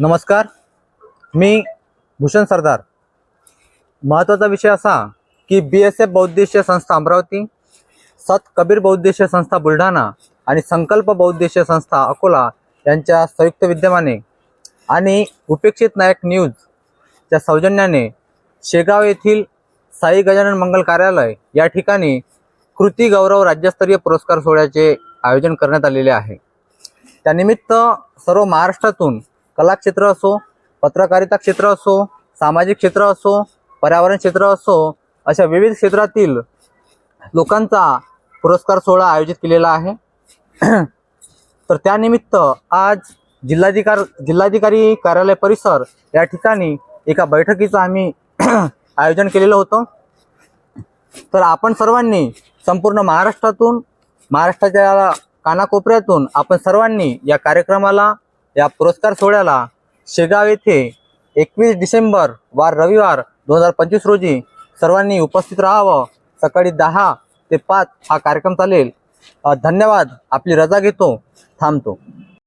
नमस्कार. मी भूषण सरदार. महत्त्वाचा विषय असा की बी एस एफ बौद्धिष्य संस्था अमरावती सत कबीर बौद्धिष्य संस्था बुलढाणा आणि संकल्प बौद्धिष्य संस्था अकोला यांच्या संयुक्त विद्यमाने आणि उपेक्षित नायक न्यूजच्या सौजन्याने शेगाव येथील साई गजानन मंगल कार्यालय या ठिकाणी कृती गौरव राज्यस्तरीय पुरस्कार सोहळ्याचे आयोजन करण्यात आलेले आहे. त्यानिमित्त सर्व महाराष्ट्रातून कला क्षेत्र असो पत्रकारिता क्षेत्र असो सामाजिक क्षेत्र असो पर्यावरण क्षेत्र असो अशा विविध क्षेत्रातील लोकांचा पुरस्कार सोहळा आयोजित केलेला आहे. तर त्यानिमित्त आज जिल्हाधिकार जिल्हाधिकारी कार्यालय परिसर या ठिकाणी एका बैठकीचं आम्ही आयोजन केलेलं होतं. तर आपण सर्वांनी संपूर्ण महाराष्ट्रातून महाराष्ट्राच्या कानाकोपऱ्यातून आपण सर्वांनी या कार्यक्रमाला या पुरस्कार सोहळ्याला शेगाव येथे एकवीस डिसेंबर वार रविवार दोन हजार पंचवीस रोजी सर्वांनी उपस्थित राहावं. सकाळी दहा ते पाच हा कार्यक्रम चालेल. धन्यवाद. आपली रजा घेतो. थांबतो.